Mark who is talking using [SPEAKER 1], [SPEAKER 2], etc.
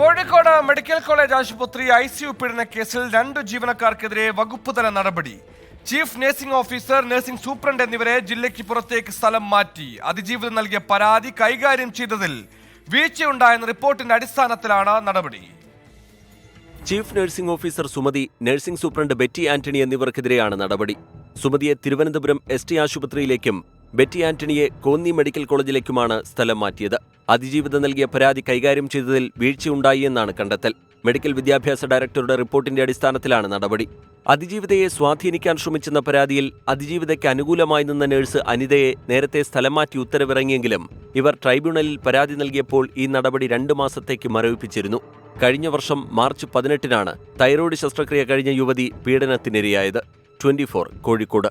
[SPEAKER 1] Kozhikode medical college ആശുപത്രി I C U പീഡന കേസിൽ രണ്ട് ജീവനക്കാർക്കെതിരെ വകുപ്പുതല നടപടി chief nursing officer nursing superintendent എന്നിവരെ ജില്ലയ്ക്ക് പുറത്തേക്ക് സ്ഥലം മാറ്റി അതിജീവിതം നൽകിയ പരാതി കൈകാര്യം ചെയ്തതിൽ വീഴ്ചയുണ്ടായെന്ന റിപ്പോർട്ടിന്റെ അടിസ്ഥാനത്തിലാണ് നടപടി
[SPEAKER 2] chief nursing officer Sumathi nursing superintendent Betty Antony എന്നിവർക്കെതിരെയാണ് നടപടി സുമതിയെ തിരുവനന്തപുരം എസ് ടി ആശുപത്രിയിലേക്കും ബെറ്റി ആന്റണിയെ കോന്നി മെഡിക്കൽ കോളേജിലേക്കുമാണ് സ്ഥലം മാറ്റിയത് അതിജീവിത നൽകിയ പരാതി കൈകാര്യം ചെയ്തതിൽ വീഴ്ചയുണ്ടായി എന്നാണ് കണ്ടെത്തൽ മെഡിക്കൽ വിദ്യാഭ്യാസ ഡയറക്ടറുടെ റിപ്പോർട്ടിന്റെ അടിസ്ഥാനത്തിലാണ് നടപടി അതിജീവിതയെ സ്വാധീനിക്കാൻ ശ്രമിച്ചെന്ന പരാതിയിൽ അതിജീവിതയ്ക്ക് അനുകൂലമായി നിന്ന നഴ്സ് അനിതയെ നേരത്തെ സ്ഥലം മാറ്റി ഉത്തരവിറങ്ങിയെങ്കിലും ഇവർ ട്രൈബ്യൂണലിൽ പരാതി നൽകിയപ്പോൾ ഈ നടപടി രണ്ടു മാസത്തേക്ക് മരവിപ്പിച്ചിരുന്നു കഴിഞ്ഞ വർഷം മാർച്ച് പതിനെട്ടിനാണ് തൈറോയ്ഡ് ശസ്ത്രക്രിയ കഴിഞ്ഞ യുവതി പീഡനത്തിനിരയായത് ട്വന്റി കോഴിക്കോട്